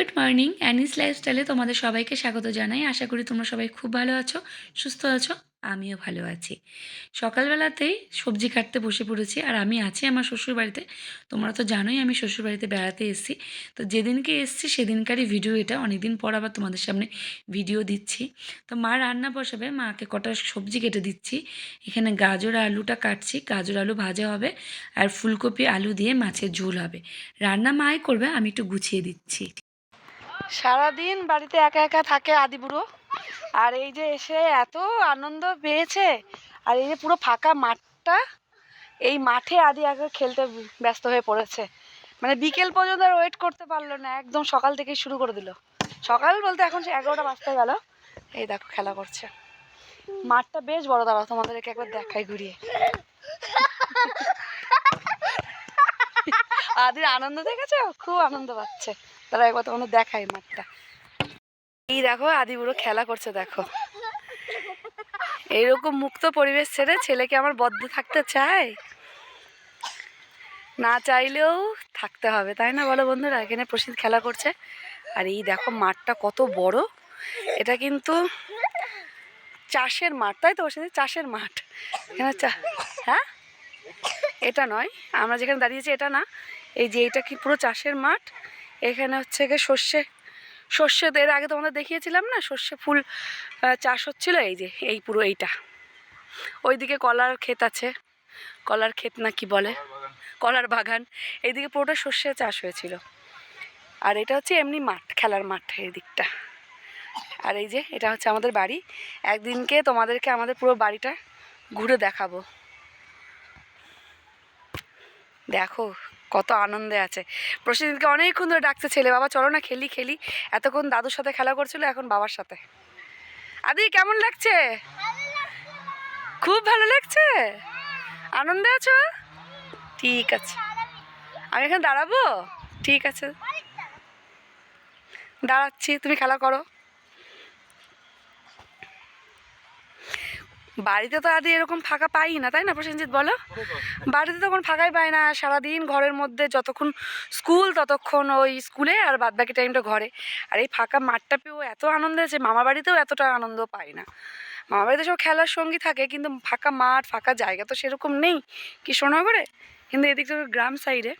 Good morning, anise লাইফস্টাইলে তোমাদের সবাইকে স্বাগত জানাই। আশা করি তোমরা সবাই খুব ভালো আছো, সুস্থ আছো, আমিও ভালো আছি। সকালবেলাতেই সবজি কাটতে বসে পড়েছি আর আমি আছি আমার শ্বশুর বাড়িতে। তোমরা তো জানোই আমি শ্বশুর বাড়িতে বেড়াতে এসেছি। তো যেদিনকে এসেছি সেদিনকারই ভিডিও এটা, অনেকদিন পর আবার তোমাদের সামনে ভিডিও দিচ্ছি। তো মা রান্না বসাবে, মাকে কটা সবজি কেটে দিচ্ছি। এখানে গাজর আলুটা কাটছি, গাজর আলু ভাজা হবে আর ফুলকপি আলু দিয়ে মাছের ঝোল হবে। রান্না মাই করবে, আমি একটু গুছিয়ে দিচ্ছি। সারাদিন বাড়িতে একা একা থাকে আদিবুড়ো আর এই যে এসে এত আনন্দ পেয়েছে, আর এই যে পুরো ফাঁকা মাঠটা, এই মাঠে আদি আগে খেলতে ব্যস্ত হয়ে পড়েছে। মানে বিকেল পর্যন্ত আর ওয়েট করতে পারল না, একদম সকাল থেকেই শুরু করে দিল। সকাল বলতে এখন সে এগারোটা বাজতে গেল। এই দেখো খেলা করছে। মাঠটা বেশ বড়, দাঁড়াও তোমাদেরকে একবার দেখাই ঘুরিয়ে। আদির আনন্দ দেখেছ? খুব আনন্দ পাচ্ছে। তারা একবার তোমাদের দেখাই মাঠটা। এই দেখো, আদি বুড়ো খেলা করছে, দেখো। এইরকম মুক্ত পরিবেশ ছেড়ে ছেলেকে আমার বদ্ধ থাকতে চায়? না চাইলেও থাকতে হবে, তাই না? বলো বন্ধুরা, এখানে প্রসিদ্ধ খেলা করছে। আর এই দেখো, মাঠটা কত বড়। এটা কিন্তু চাষের মাঠ, তাই তো? প্রসিদ্ধ চাষের মাঠ। এখানে হ্যাঁ? এটা নয়, আমরা যেখানে দাঁড়িয়েছি, এটা না। এই যে, এটা কি পুরো চাষের মাঠ? এখানে হচ্ছে গিয়ে সর্ষে সর্ষে এর আগে তোমাদের দেখিয়েছিলাম না, সর্ষে ফুল চাষ হচ্ছিল এই যে, এই পুরো এইটা। ওইদিকে কলার ক্ষেত আছে। কলার ক্ষেত না কি বলে? কলার বাগান। এইদিকে পুরোটা সর্ষে চাষ হয়েছিল। আর এটা হচ্ছে এমনি মাঠ, খেলার মাঠ এই দিকটা আর এই যে, এটা হচ্ছে আমাদের বাড়ি। একদিনকে তোমাদেরকে আমাদের পুরো বাড়িটা ঘুরে দেখাবো। দেখো কত আনন্দে আছে। প্রসেনজিৎকে অনেকক্ষণ ধরে ডাকছে, ছেলে বাবা, চলো না, খেলি খেলি। এতক্ষণ দাদুর সাথে খেলা করছিল, এখন বাবার সাথে। আদি, কেমন লাগছে? খুব ভালো লাগছে? আনন্দে আছো? ঠিক আছে। আমি এখানে দাঁড়াবো? ঠিক আছে। দাঁড়াচ্ছি, তুমি খেলা করো। বাড়িতে তো আদি এরকম ফাঁকা পাই না, তাই না প্রসেনজিৎ বলো? বাড়িতে তখন ফাঁকাই পাই না, সারাদিন ঘরের মধ্যে যতক্ষণ স্কুল ততক্ষণ ওই স্কুলে আর বাদ বাকি টাইমটা ঘরে। আর এই ফাঁকা মাঠটা পেয়েও এত আনন্দ আছে, মামা বাড়িতেও এতটা আনন্দ পায় না। মামা বাড়িতে সব খেলার সঙ্গী থাকে, কিন্তু ফাঁকা মাঠ, ফাঁকা জায়গা তো সেরকম নেই কি কৃষ্ণনগরে কিন্তু এদিকটা গ্রাম সাইডে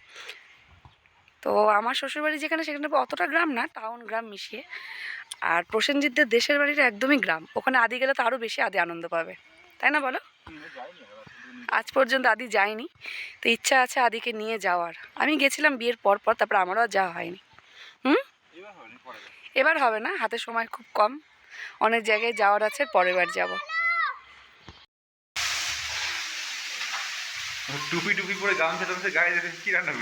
তো আমার শ্বশুরবাড়ি যেখানে, সেখানে অতটা গ্রাম না টাউন গ্রাম মিশিয়ে। আর প্রসেনজিৎদের দেশের বাড়িটা একদমই গ্রাম। ওখানে আদি গেলে তো আরও বেশি আদি আনন্দ পাবে। তাই না বলো? আজ পর্যন্ত আদি যায়নি। তো ইচ্ছা আছে আদিকে নিয়ে যাওয়ার। আমি গেছিলাম বিয়ের পর পর, তারপর আমারও যাওয়া হয়নি। হুম? এবার হবে না, হাতে সময় খুব কম। অনেক জায়গায় যাওয়ার আছে, পরের বার যাব। টুপি টুপি পরে গামছা টামছা গায়ে যেতে কি রান্না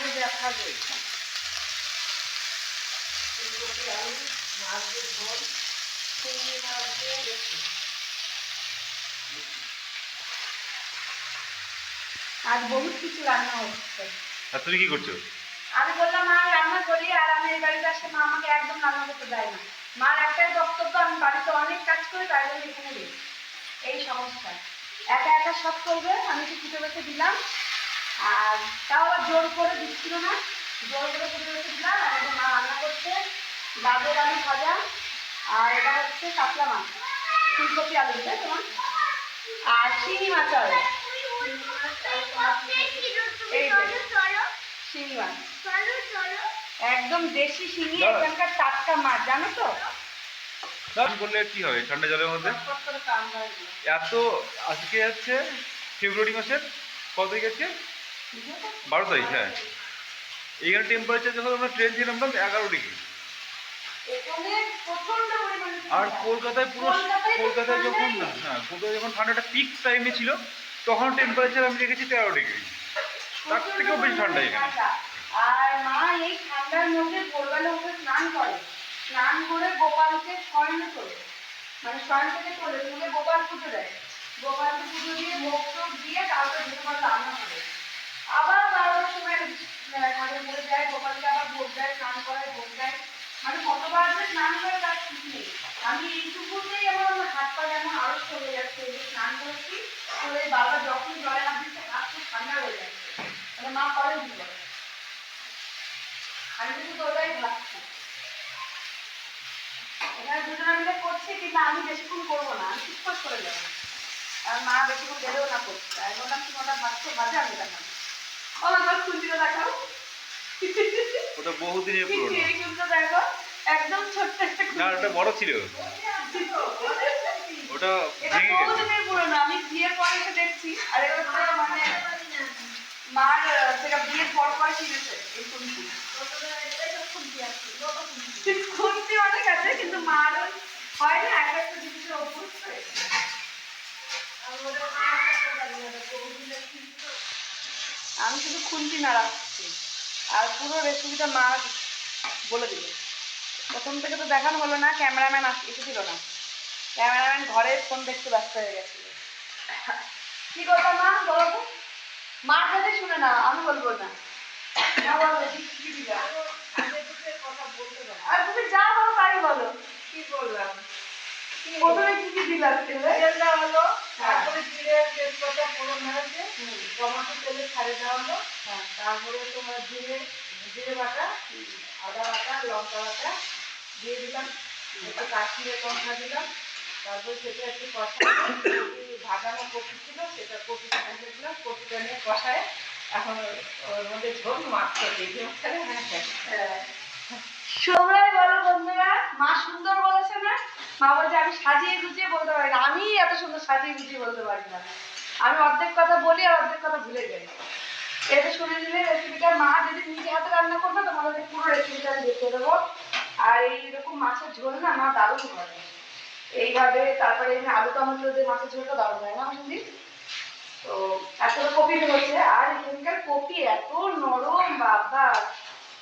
করছি আজ বহুত কিছু রান্না হচ্ছে। আর তুমি কি করছ? আমি বললাম মা রান্না করি আর আমি এই বাড়িতে আসলে মা আমাকে একদম রান্না করতে দেয় না। মার একটাই বক্তব্য আমি বাড়িতে অনেক কাজ করি তাই জন্য এখানে এই সমস্যা। একা একা সব করবে আমি ছুটে বেছে দিলাম আর তাও আবার জোর করে দিচ্ছিল না। জোর করে বেছে দিলাম আর এখন মা রান্না করছে। গাজর আলু ভাজা আর এটা হচ্ছে কাতলা মাছ ফুলকপি আলু তাই তোমার আর শিঙি মাছ যে শিঙি মাছ। একদম দেশি শিঙি এখানকার টাটকা মাছ জানো তো? করলে কি হবে? ঠান্ডা জলের মধ্যে। এত আজকে যাচ্ছে ফেব্রুয়ারি মাসের কত তারিখ আছে বারো তারিখ হ্যাঁ। এইখানে টেম্পারেচার যখন আমরা ট্রেন ছিলাম এগারো ডিগ্রি। এখানে আর কলকাতায় পুরো কলকাতায় যখন। হ্যাঁ কলকাতায় যখন ঠান্ডাটা পিক টাইমে ছিল তখন টেম্পারেচার আমি দেখেছি তেরো ডিগ্রি। তার থেকেও বেশি ঠান্ডা এখানে। আর মা এই ঠান্ডার মধ্যে ভোরবেলা উঠে স্নান করে। স্নান করে গোপালকে শয়নে তোলে। মানে শয়ন থেকে তোলে তুলে গোপাল পুজো দেয়। গোপালকে পুজো দিয়ে ভোগ দিয়ে তারপরে গোপাল রান্না করে। আবার বারোটার সময় ঠাকুর করে দেয় গোপালকে আবার ভোগ দেয়, স্নান করায় ভোগ দেয়। মানে কতবার যে স্নান করে তার ঠিক নেই। আমি এইটুকুতেই আমার আমার হাত পা যেমন আরও চলে যাচ্ছে স্নান করেছি করে বারবার যখন জলে হাত দিচ্ছে হাত খুব ঠান্ডা হয়ে যাচ্ছে মানে মা করেন কি করে আমি কিন্তু ওটাই ভাবছি। এখানে দুজনে মিলে করছি, কিন্তু আমি বেশিক্ষণ করব না, আমি চুপ করে যাব। আর মা বেশিক্ষণ গেলেও না করছে আমি বললাম, তুমি ওটা ভাবছে, বাজে আমি দেখাবো ও আমার খুঁজিটা দেখাও। ওটা বহুদিনের পুরনো। এই খুঁজটা দেখো একদম ছোট্ট একটা না ওটা বড় ছিল। ওটা এটা ভেঙে গেছে। বহুদিনের পুরনো আমি বিয়ের পরে দেখছি। আর এটা মানে মার সেটা বিয়ের পর পরে কিনেছে এই খুন্তি খুন্তি অনেক আছে কিন্তু মার হয় না একটা একটা জিনিসের অভ্যস্ত। আমি শুধু খুন্তি নাড়াচ্ছি আর পুরো রেসিপিটা মা বলে দিল। প্রথম থেকে তো দেখানো হলো না ক্যামেরাম্যান এসেছিল না। ক্যামেরাম্যান ঘরে ফোন দেখতে ব্যস্ত হয়ে গেছিল। কি করতাম মা? বলো তো। মার কাছে শুনে না আমি বলব না? আর তুমি যা বলো তাই বলো। কি বললাম? প্রথমে কি কি দিলা? তেলে তেলটা হলো হ্যাঁ। তারপরে জিরে তেজপাতা ফোড়ন হয়েছে। টমেটো তেলে ছাড়ে দেওয়া হলো। হ্যাঁ। তারপরে তোমার জিরে জিরে বাটা আদা বাটা লঙ্কা বাটা দিয়ে দিলাম। একটু কাশ্মীরের লঙ্কা দিলাম। তারপরে সেটা একটু কষা ভাজানো কপি ছিল সেটা কপিটা ভেজে দিলাম। কপিটা নিয়ে কষায় এখন ওর মধ্যে ঝোল মাছটা দিয়ে দিলাম হ্যাঁ। হ্যাঁ। সবাই বলো বন্ধুরা, মা সুন্দর বলেছে না? মা বলছে, আমি সাজিয়ে গুছিয়ে বলতে পারি না। আমি এত সুন্দর সাজিয়ে গুছিয়ে বলতে পারি না। আমি অর্ধেক কথা বলি আর অর্ধেক কথা ভুলে যাই। এটা শুনে নিলে রেসিপিটা মা যদি নিজে হাতে রান্না করবে তোমাদের পুরো রেসিপিটা আমি দেখিয়ে দেবো। আর এইরকম মাছের ঝোল না, মা দারুণ করে। এইভাবে তারপরে এখানে আলু টমেটো দিয়ে মাছের ঝোলটা দারুণ হয় না সন্দীপ তো আসলে কপি হচ্ছে আর এখানকার কপি এত নরম, বাবা!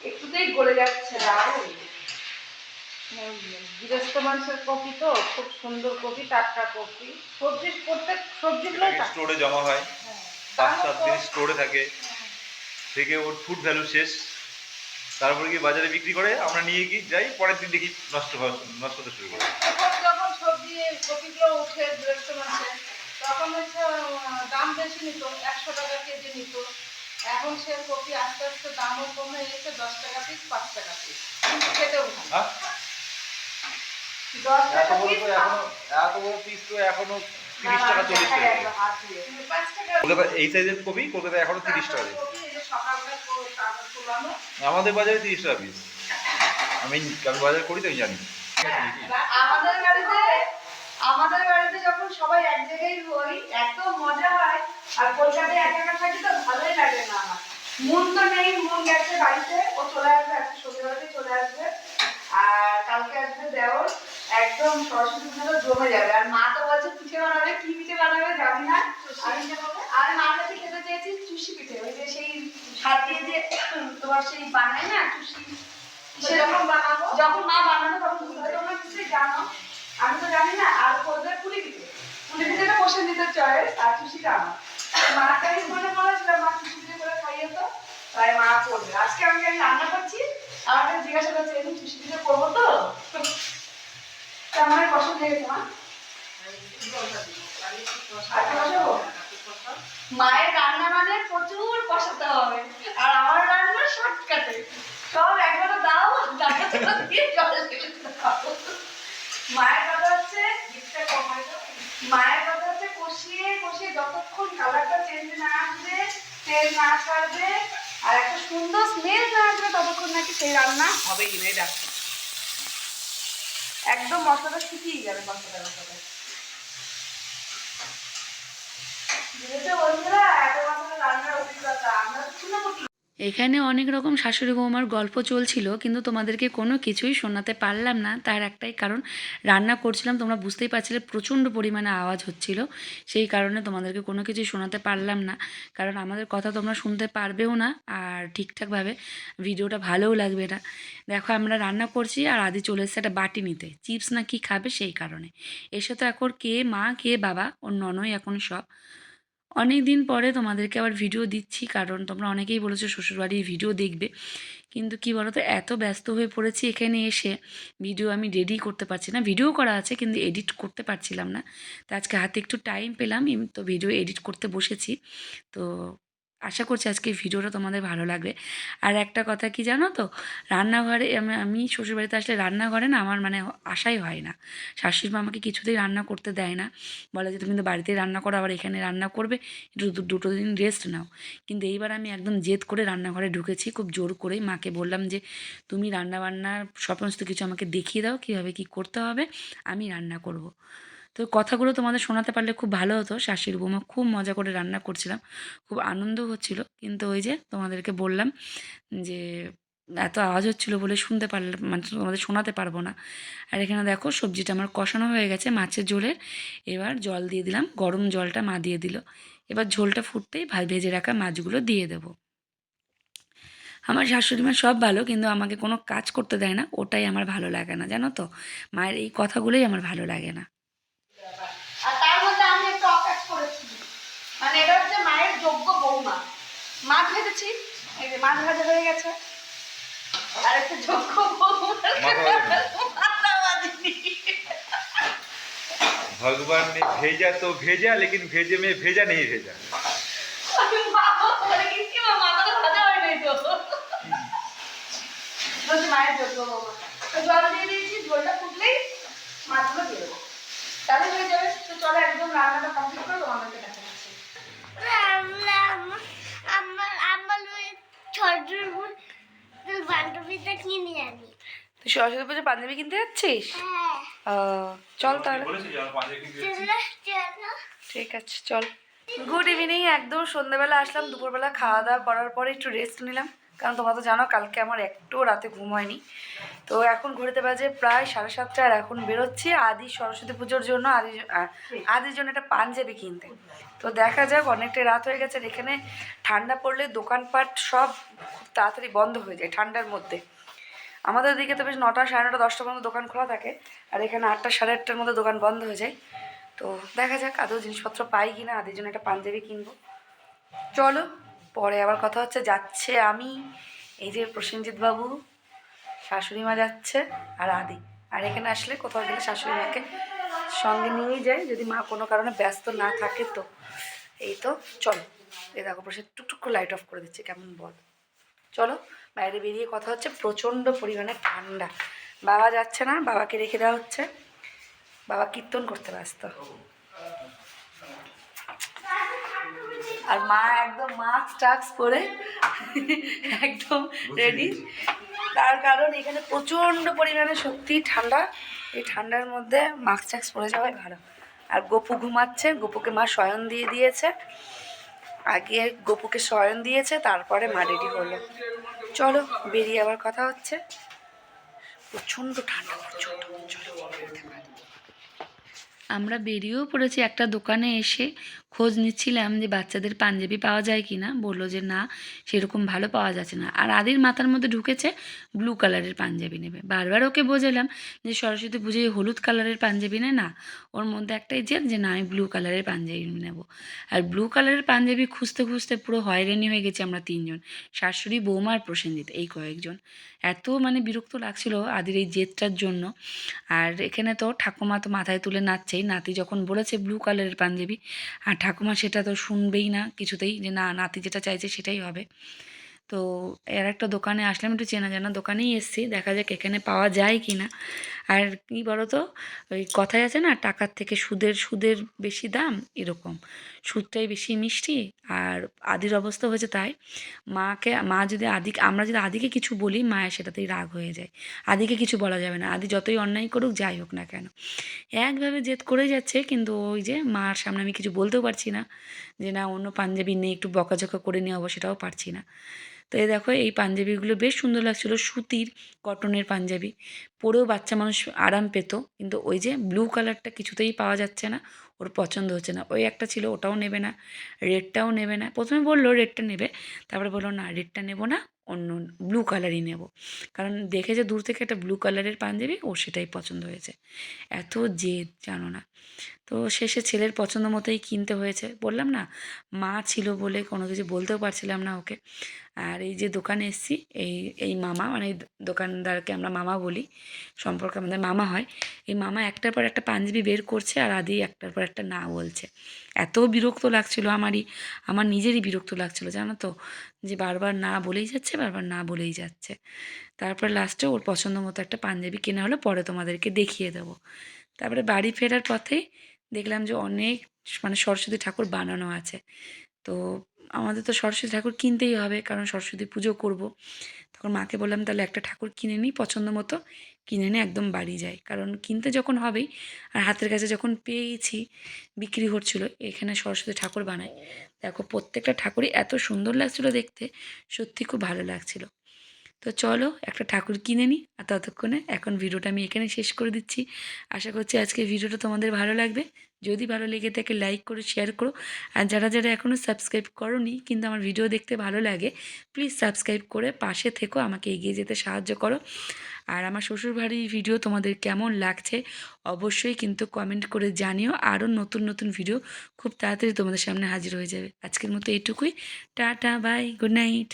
একটুতেই গলে যাচ্ছে। দারুণ। গৃহস্থ মানুষের কপি তো খুব সুন্দর কপি টাটকা কপি। সবজি প্রত্যেক সবজিগুলোই স্টোরে জমা হয়। হ্যাঁ। পাঁচ সাত দিন স্টোরে থাকে। থেকে ওর ফুড ভ্যালু শেষ। তারপরে কি বাজারে বিক্রি করে আমরা নিয়ে গিয়ে যাই পরের দিন দেখি নষ্ট নষ্ট হতে শুরু করে যখন সবজি কপিগুলো উঠে গৃহস্থ মানুষের তখন হচ্ছে দাম বেশি নিত একশো টাকা কেজি নিত। এখন সে কপি আস্তে আস্তে দামও কমে এসে দশ টাকা পিস পাঁচ টাকা পিস কিন্তু খেতেও হ্যাঁ? দশ এত টাকা বড় এত পিস তো এখনও তিরিশ টাকা চল্লিশ টাকা এই সাইজের কপি কলকাতায় এখনও তিরিশ টাকা আমাদের বাজারে তিরিশ টাকা পিস আমি আমি বাজার করি তো জানি। আমাদের বাড়িতে আমাদের বাড়িতে যখন সবাই এক জায়গায় হই এত মজা হয় আর কলকাতায় একা একা থাকি তো ভালোই লাগে না আমার। মন তো নেই মন গেছে বাড়িতে ও চলে আসবে আজকে সন্ধ্যেবেলাতে চলে আসবে আর কালকে আসবে দেওর একদম সরস্বতী পুজো জমে যাবে। আর মা তো বলছে পিঠে বানাবে কি পিঠে বানাবে জানি না। আমি আর মার কাছে খেতে চেয়েছি চুষি পিঠে। ওই যে সেই হাত দিয়ে যে তোমার সেই বানায় না চুষি সেরকম বানাবো। যখন মা বানাবে তখন তোমরা নিশ্চয়ই জানো? আমি তো জানি না, আর করবে পুলি পিঠে পুলি পিঠেটা বসে নিতে চয়েস আর চুষিটা আমার। মার কাছে মনে পড়েছিল মা পিঠে করে খাইয়ে তো তাই মা করবে। আজকে আমি আমি রান্না করছি আমার কাছে জিজ্ঞাসা করছে চুষি পিঠে করব তো? তা আমার পছন্দ হয়ে মা। মায়ের রান্না মানে প্রচুর কষাতে হবে, আর আমার রান্না শর্টকাটে। সব একবারে দাও তারপর দিয়ে। মায়ের কথা হচ্ছে মায়ের কথা হচ্ছে, কষিয়ে কষিয়ে যতক্ষণ কালারটা চেঞ্জ না আসবে তেল না ছাড়বে আর একটা সুন্দর স্মেল না আসবে, ততক্ষণ নাকি সেই রান্না হবেই না দেখো একদম মশলাটা শুকিয়ে যাবে, মশলাটা মশলাটা। বুঝেছ বন্ধুরা, এত বছর রান্নার অভিজ্ঞতা, আমরা চুনাপুটি এখানে অনেক রকম শাশুড়ি বৌমার গল্প চলছিল, কিন্তু তোমাদেরকে কোনো কিছুই শোনাতে পারলাম না। তার একটাই কারণ, রান্না করছিলাম, তোমরা বুঝতেই পারছিলে প্রচণ্ড পরিমাণে আওয়াজ হচ্ছিল। সেই কারণে তোমাদেরকে কোনো কিছুই শোনাতে পারলাম না। কারণ আমাদের কথা তোমরা শুনতে পারবেও না, আর ঠিকঠাকভাবে ভিডিওটা ভালোও লাগবে না। দেখো, আমরা রান্না করছি, আর আদি চলে এসেছে একটা বাটি নিতে। চিপস না কি খাবে সেই কারণে। এসে তো এখন কে মা, কে বাবা, ওর ননই এখন সব। অনেক দিন পরে তোমাদেরকে আবার ভিডিও দিচ্ছি, কারণ তোমরা অনেকেই বলেছ শ্বশুরবাড়ির ভিডিও দেখবে। কিন্তু কি বলো তো এত ব্যস্ত হয়ে পড়েছি এখানে এসে ভিডিও আমি রেডি করতে পারছি না। ভিডিও করা আছে, কিন্তু এডিট করতে পারছিলাম না। তো আজকে হাতে একটু টাইম পেলাম তো ভিডিও এডিট করতে বসেছি। তো আশা করছি আজকে ভিডিওটা তোমাদের ভালো লাগবে। আর একটা কথা কি জানো তো? রান্নাঘরে আমি আমি শ্বশুরবাড়িতে আসলে রান্নাঘরে না আমার মানে আশাই হয় না। শাশুড়ি মা আমাকে কিছুতেই রান্না করতে দেয় না। বলে যে তুমি তো বাড়িতেই রান্না করো, আবার এখানে রান্না করবে, একটু দুটো দিন রেস্ট নাও। কিন্তু এইবার আমি একদম জেদ করে রান্নাঘরে ঢুকেছি, খুব জোর করেই মাকে বললাম যে, তুমি রান্না বান্নার সমস্ত কিছু আমাকে দেখিয়ে দাও, কীভাবে কী করতে হবে, আমি রান্না করব। তো কথাগুলো তোমাদের শোনাতে পারলে খুব ভালো হতো। শাশুড়ি বৌমা খুব মজা করে রান্না করছিলাম, খুব আনন্দ হচ্ছিল। কিন্তু ওই যে তোমাদেরকে বললাম যে, এত আওয়াজ হচ্ছিল বলে শুনতে পারলাম মানে তোমাদের শোনাতে পারব না। আর এখানে দেখো সবজিটা আমার কষানো হয়ে গেছে মাছের ঝোলের এবার জল দিয়ে দিলাম, গরম জলটা মা দিয়ে দিল। এবার ঝোলটা ফুটতেই ভেজে রাখা মাছগুলো দিয়ে দেবো। আমার শাশুড়ি মা সব ভালো, কিন্তু আমাকে কোনো কাজ করতে দেয় না, ওটাই আমার ভালো লাগে না, জানো তো? মায়ের এই কথাগুলোই আমার ভালো লাগে না আর তার মধ্যে আমি একটু অকাজ করেছি মানে এটা হচ্ছে মায়ের যোগ্য বৌমা মাছ ভেজেছি এই যে মাছ ভাজা হয়ে গেছে আর একটা যোগ্য বৌমা মাথা ভাজা মাথা ভাজিনি। भगवान ने भेजा तो भेजा लेकिन भेजे में भेजा नहीं भेजा আমি বাবা বলে গেছি, মা মাথাটা ভাজা হয় নাই তো। বলছে মায়ের যোগ্য বৌমা তো জল দিয়ে দিয়েছি ঝোলটা ফুটলেই মাছগুলো দিয়ে দেবো তাহলে হয়ে যাবে তো চলো একদম রান্নাটা কমপ্লিট করে তোমাদেরকে তুই সরস্বতী পুজো পাঞ্জাবি কিনতে যাচ্ছিস? হ্যাঁ। চল তাহলে। ঠিক আছে চল। গুড ইভিনিং একদম সন্ধ্যেবেলা আসলাম দুপুরবেলা খাওয়া দাওয়া করার পরে একটু রেস্ট নিলাম। কারণ তোমরা তো জানো কালকে আমার একটু রাতে ঘুম হয়নি। তো এখন ঘুরতে বাজে প্রায় সাড়ে সাতটা আর এখন বেরোচ্ছি আদি সরস্বতী পুজোর জন্য আদি আদির জন্য একটা পাঞ্জাবি কিনতে। তো দেখা যাক, অনেকটাই রাত হয়ে গেছে এখানে ঠান্ডা পড়লে দোকানপাট সব খুব তাড়াতাড়ি বন্ধ হয়ে যায় ঠান্ডার মধ্যে। আমাদের দিকে তো বেশ নটা সাড়ে নটা, দশটা পর্যন্ত দোকান খোলা থাকে আর এখানে আটটা সাড়ে আটটার মধ্যে দোকান বন্ধ হয়ে যায়। তো দেখা যাক আদৌ জিনিসপত্র পাই কি না আদির জন্য একটা পাঞ্জাবি কিনবো। চলো, পরে আবার কথা হচ্ছে, যাচ্ছে আমি, এই যে প্রসেনজিৎ বাবু, শাশুড়ি মা যাচ্ছে আর আদি। আর এখানে আসলে কোথাও গেলে শাশুড়ি মাকে সঙ্গে নিয়েই যায় যদি মা কোনো কারণে ব্যস্ত না থাকে তো। এই তো, চলো। এই দেখো প্রসেন টুকটুক লাইট অফ করে দিচ্ছে, কেমন বল। চলো, বাইরে বেরিয়ে কথা হচ্ছে, প্রচণ্ড পরিমাণে ঠান্ডা। বাবা যাচ্ছে না, বাবাকে রেখে দেওয়া হচ্ছে। বাবা কীর্তন করতে ব্যস্ত। আর মা একদম মাস্ক টাক্স পরে একদম রেডি তার কারণ এখানে প্রচণ্ড পরিমাণে সত্যি ঠান্ডা। এই ঠান্ডার মধ্যে মাস্ক টাক্স পরে যাওয়াই ভালো। আর গপু ঘুমাচ্ছে, গপুকে মা শয়ন দিয়ে দিয়েছে। আগে গপুকে শয়ন দিয়েছে, তারপরে মা রেডি হলো। চলো, বেরিয়ে আবার কথা হচ্ছে। প্রচণ্ড ঠান্ডা, প্রচণ্ড আমরা বেরিয়েও পড়েছি একটা দোকানে এসে। খোঁজ নিচ্ছিলাম যে বাচ্চাদের পাঞ্জাবি পাওয়া যায় কি না বলল যে না, সেরকম ভালো পাওয়া যাচ্ছে না। আর আদির মাথার মধ্যে ঢুকেছে ব্লু কালারের পাঞ্জাবি নেবে। বারবার ওকে বোঝালাম যে সরস্বতী পুজোয় হলুদ কালারের পাঞ্জাবি নেয় না, ওর মধ্যে একটাই জেদ যে না, আমি ব্লু কালারের পাঞ্জাবি নেব। আর ব্লু কালারের পাঞ্জাবি খুঁজতে খুঁজতে পুরো হয়রানি হয়ে গেছি আমরা তিনজন, শাশুড়ি, বৌমা আর প্রসেনজিৎ, এই কয়েকজন। এত মানে বিরক্ত লাগছিল আদির এই জেদটার জন্য। আর এখানে তো ঠাকুমা তো মাথায় তুলে নাচছেই। নাতি যখন বলেছে ব্লু কালারের পাঞ্জাবি, আর ঠাকুমা সেটা তো শুনবেই না কিছুতেই যে না, নাতি যেটা চাইছে সেটাই হবে। তো এর একটা দোকানে আসলাম, একটু চেনা জানা দোকানেই এসছি, দেখা যাক এখানে পাওয়া যায় কি না আর কী বলো তো ওই কথাই আছে না, টাকার থেকে সুদের সুদের বেশি দাম এরকম। সুদটাই বেশি মিষ্টি আর আদির অবস্থা হয়েছে তাই মাকে, মা যদি আদি আমরা যদি আদিকে কিছু বলি, মায়ের সেটাতেই রাগ হয়ে যায়। আদিকে কিছু বলা যাবে না। আদি যতই অন্যায় করুক, যাই হোক না কেন। একভাবে জেদ করে যাচ্ছে, কিন্তু ওই যে মার সামনে আমি কিছু বলতেও পারছি না যে না, অন্য পাঞ্জাবি নেই একটু বকাঝকা করে নেওয়া সেটাও পারছি না। তো এই দেখো, এই পাঞ্জাবিগুলো বেশ সুন্দর লাগছিল। সুতির, কটনের পাঞ্জাবি। পরেও বাচ্চা মানুষ আরাম পেত, কিন্তু ওই যে ব্লু কালারটা কিছুতেই পাওয়া যাচ্ছে না। ওর পছন্দ হচ্ছে না। ওই একটা ছিল, ওটাও নেবে না রেডটাও নেবে না। প্রথমে বলল রেডটা নেবে, তারপরে বলল না রেডটা নেব না। অন্য ব্লু কালারই নেব। কারণ দেখেছে দূর থেকে একটা ব্লু কালারের পাঞ্জাবি, ও সেটাই পছন্দ হয়েছে। এত জেদ, জানো না। তো শেষে ছেলের পছন্দ মতোই কিনতে হয়েছে। বললাম না, মা ছিল বলে কোনো কিছু বলতেও পারছিলাম না ওকে। আর এই যে দোকানে এসেছি, এই এই মামা মানে দোকানদারকে আমরা মামা বলি, সম্পর্কে আমাদের মামা হয়। এই মামা একটার পর একটা পাঞ্জাবি বের করছে আর আদি একটার পর একটা না বলছে। এত বিরক্ত লাগছিল আমারই, আমার নিজেরই বিরক্ত লাগছিল, জানো তো? যে বারবার না বলেই যাচ্ছে, বারবার না বলেই যাচ্ছে। তারপর লাস্টে ওর পছন্দ মতো একটা পাঞ্জাবি কেনা হলো, পরে তোমাদেরকে দেখিয়ে দেবো। তারপরে বাড়ি ফেরার পথেই দেখলাম যে অনেক মানে সরস্বতী ঠাকুর বানানো আছে। তো আমাদের তো সরস্বতী ঠাকুর কিনতেই হবে, কারণ সরস্বতী পুজো করব। তখন মাকে বললাম, তাহলে একটা ঠাকুর কিনে নিই পছন্দ মতো কিনে নিয়ে একদম বাড়ি যাই। কারণ কিনতে যখন হবেই, আর হাতের কাছে যখন পেয়েছি, বিক্রি হচ্ছিল, এখানে সরস্বতী ঠাকুর বানায় দেখো, প্রত্যেকটা ঠাকুরই এত সুন্দর লাগছিল দেখতে, সত্যি খুব ভালো লাগছিল। তো চলো, একটা ঠাকুর কিনে নিই আর ততক্ষণে এখন ভিডিওটা আমি এখানে শেষ করে দিচ্ছি। আশা করছি আজকে ভিডিওটা তোমাদের ভালো লাগবে। যদি ভালো লেগে থাকে লাইক করো শেয়ার করো। আর যারা যারা এখনও সাবস্ক্রাইব করনি, কিন্তু আমার ভিডিও দেখতে ভালো লাগে প্লিজ সাবস্ক্রাইব করে পাশে থেকো, আমাকে এগিয়ে যেতে সাহায্য করো। আর আমার শ্বশুরবাড়ির ভিডিও তোমাদের কেমন লাগছে, অবশ্যই কিন্তু কমেন্ট করে জানিও। আরও নতুন নতুন ভিডিও খুব তাড়াতাড়ি তোমাদের সামনে হাজির হয়ে যাবে। আজকের মতো এটুকুই। Tata bye good night